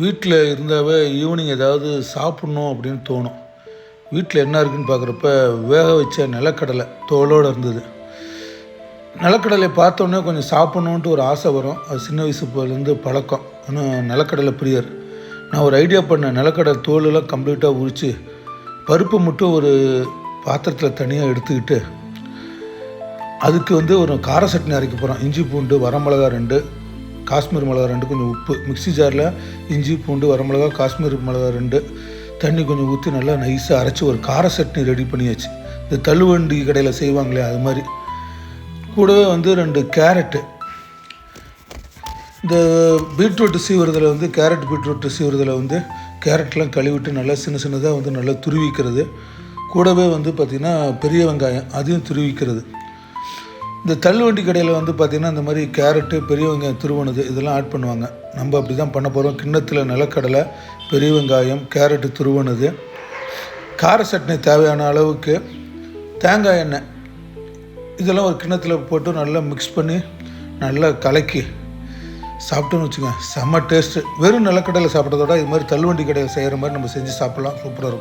வீட்டில் இருந்தாவே ஈவினிங் ஏதாவது சாப்பிட்ணும் அப்படின்னு தோணும். வீட்டில் என்ன இருக்குன்னு பார்க்குறப்ப வேக வச்ச நிலக்கடலை தோலோடு இருந்தது. நிலக்கடலை பார்த்தோன்னே கொஞ்சம் சாப்பிட்ணுன்ட்டு ஒரு ஆசை வரும். அது சின்ன வயசு போலேருந்து பழக்கம். ஆனால் நிலக்கடலை பிரியர் நான் ஒரு ஐடியா பண்ணேன். நிலக்கடலை தோலெல்லாம் கம்ப்ளீட்டாக உரித்து பருப்பு மட்டும் ஒரு பாத்திரத்தில் தனியாக எடுத்துக்கிட்டு அதுக்கு வந்து ஒரு கார சட்னி அரைக்க போகிறோம் இஞ்சி பூண்டு வரமிளகா ரெண்டு காஷ்மீர் மிளகா ரெண்டு கொஞ்சம் உப்பு. மிக்ஸி ஜாரில் இஞ்சி பூண்டு வரமிளகா காஷ்மீர் மிளகா ரெண்டு. தண்ணி கொஞ்சம் ஊற்றி நல்லா நைஸாக அரைச்சி ஒரு கார சட்னி ரெடி பண்ணியாச்சு. இந்த தள்ளுவண்டி கடையில் செய்வாங்களே அது மாதிரி. கூடவே வந்து ரெண்டு கேரட்டு. இந்த பீட்ரூட்டு சீவுறதில் வந்து கேரட் பீட்ரூட்டு சீவுறதில் வந்து கேரட்லாம் கழுவிட்டு நல்லா சின்ன சின்னதாக வந்து நல்லா துருவிக்கிறது. கூடவே வந்து பார்த்திங்கன்னா பெரிய வெங்காயம் அதையும் துருவிக்கிறது. இந்த தள்ளுவண்டி கடையில் வந்து பார்த்திங்கன்னா இந்த மாதிரி கேரட்டு பெரியவங்க திருவணுது இதெல்லாம் ஆட் பண்ணுவாங்க. நம்ம அப்படி தான் பண்ண போகிறோம் கிண்ணத்தில் நிலக்கடலை பெரிய வெங்காயம் கேரட்டு துருவனது கார சட்னி தேவையான அளவுக்கு தேங்காய் எண்ணெய். இதெல்லாம் ஒரு கிண்ணத்தில் போட்டு நல்லா மிக்ஸ் பண்ணி நல்லா கலக்கி சாப்பிட்டோன்னு வச்சுங்க செம்ம டேஸ்ட்டு வெறும் நிலக்கடலை சாப்பிட்றதோட இது மாதிரி தள்ளுவண்டி கடையில் செய்கிற மாதிரி நம்ம செஞ்சு சாப்பிட்லாம். சூப்பராக இருக்கும்.